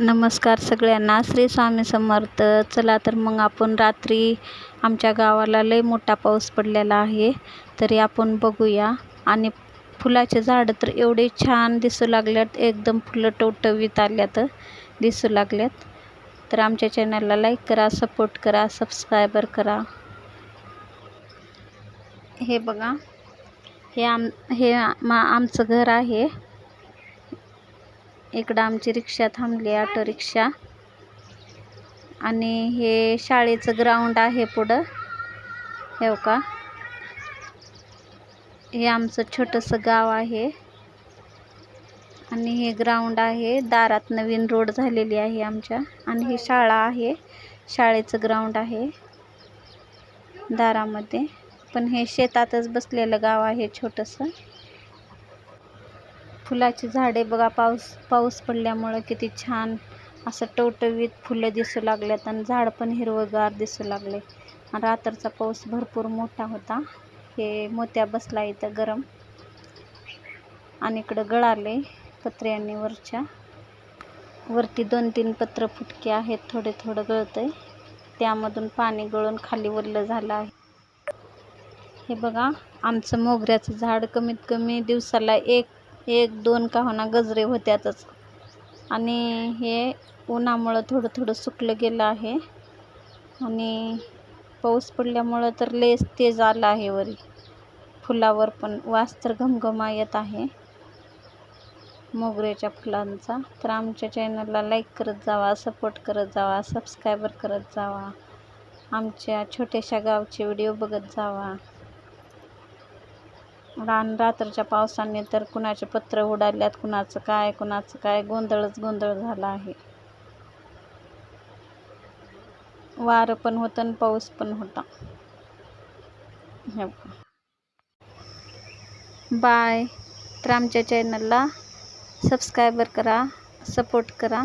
नमस्कार सगळ्यांना. श्री स्वामी समर्थ. चला तर मग आपण रात्री आमच्या गावाला लय मोठा पाऊस पडलेला आहे. तरी आपण बघूया. आणि फुलाचे झाडं तर एवढे छान दिसू लागल्यात. एकदम फुलं टवटवीत आल्यात दिसू लागल्यात. तर आमच्या चॅनलला लाईक करा सपोर्ट करा सबस्क्रायबर करा. हे बघा. हे आम हे मा आमचं घर आहे. इकडं आमची रिक्षा थांबली ऑटो रिक्षा. आणि हे शाळेचं ग्राउंड आहे पुढं. हे का? हे आमचं छोटंसं गाव आहे. आणि हे ग्राउंड आहे. दारात नवीन रोड झालेली आहे आमच्या. आणि ही शाळा आहे. शाळेचं ग्राउंड आहे दारामध्ये. पण हे शेतातच बसलेलं गाव आहे छोटंसं. फुलाची झाडे बघा पाऊस पाऊस पडल्यामुळं किती छान असं टवटवीत फुलं दिसू लागल्यात आणि झाड पण हिरवंगार दिसू लागले. रात्रचा पाऊस भरपूर मोठा होता. हे मोत्या बसला इथं गरम. आणि इकडं गळाले पत्र्यांनी वरच्या. वरती दोन तीन पत्र फुटके आहेत थोडे थोडं गळतंय. त्यामधून पाणी गळून खाली वरलं झालं आहे. हे बघा आमचं मोगऱ्याचं झाड कमीत कमी दिवसाला एक एक दोन का होना गजरे होत्यातच. आणि हे उन्हामुळं थोडं थोडं सुकलं गेलं आहे. आणि पाऊस पडल्यामुळं तर लेस तेज आलं आहे वरी. फुलावर पण वास तर घमघमा येत आहे. मोगऱ्याच्या फुलांचा. तर आमच्या चॅनलला लाईक करत जावा सपोर्ट करत जावा सबस्क्रायबर करत जावा. आमच्या छोट्याशा गावचे व्हिडिओ बघत जावा. रान रात्रीच्या पावसाने तर कुणाचे पत्र उडाल्यात कुणाचं काय कुणाचं काय गोंधळच गोंधळ झाला आहे. वारं पण होतं आणि पाऊस पण होता. बाय. तर आमच्या चॅनलला सबस्क्रायबर करा सपोर्ट करा.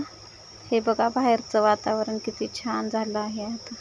हे बघा बाहेरचं वातावरण किती छान झालं आहे आता.